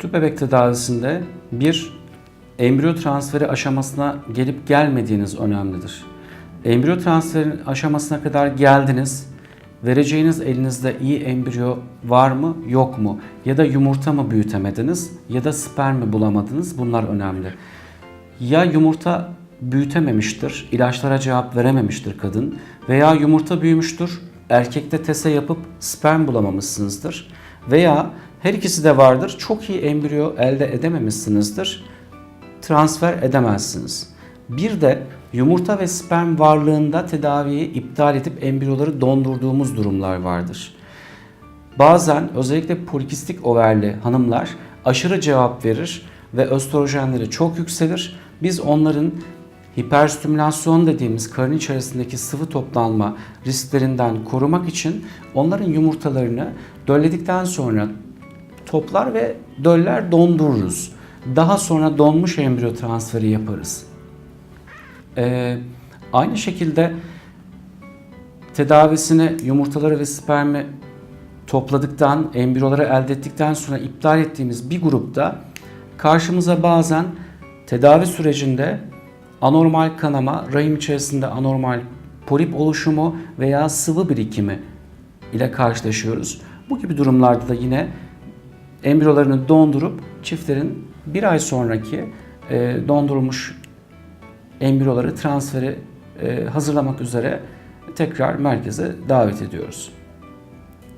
Tüp bebek tedavisinde bir embriyo transferi aşamasına gelip gelmediğiniz önemlidir. Embriyo transferi aşamasına kadar geldiniz. Vereceğiniz elinizde iyi embriyo var mı, yok mu? Ya da yumurta mı büyütemediniz ya da sperm mi bulamadınız? Bunlar önemli. Ya yumurta büyütememiştir, ilaçlara cevap verememiştir kadın veya yumurta büyümüştür, erkekte tese yapıp sperm bulamamışsınızdır. Veya her ikisi de vardır, çok iyi embriyo elde edememişsinizdir, transfer edemezsiniz. Bir de yumurta ve sperm varlığında tedaviyi iptal edip embriyoları dondurduğumuz durumlar vardır. Bazen özellikle polikistik overli hanımlar aşırı cevap verir ve östrojenleri çok yükselir. Biz onların hiperstimülasyon dediğimiz karın içerisindeki sıvı toplanma risklerinden korumak için onların yumurtalarını dölledikten sonra toplar ve döller dondururuz. Daha sonra donmuş embriyo transferi yaparız. Ee, aynı şekilde tedavisini yumurtaları ve spermi topladıktan, embriyoları elde ettikten sonra iptal ettiğimiz bir grupta karşımıza bazen tedavi sürecinde anormal kanama, rahim içerisinde anormal polip oluşumu veya sıvı birikimi ile karşılaşıyoruz. Bu gibi durumlarda da yine embriyolarını dondurup çiftlerin bir ay sonraki e, dondurulmuş embriyoları transferi e, hazırlamak üzere tekrar merkeze davet ediyoruz.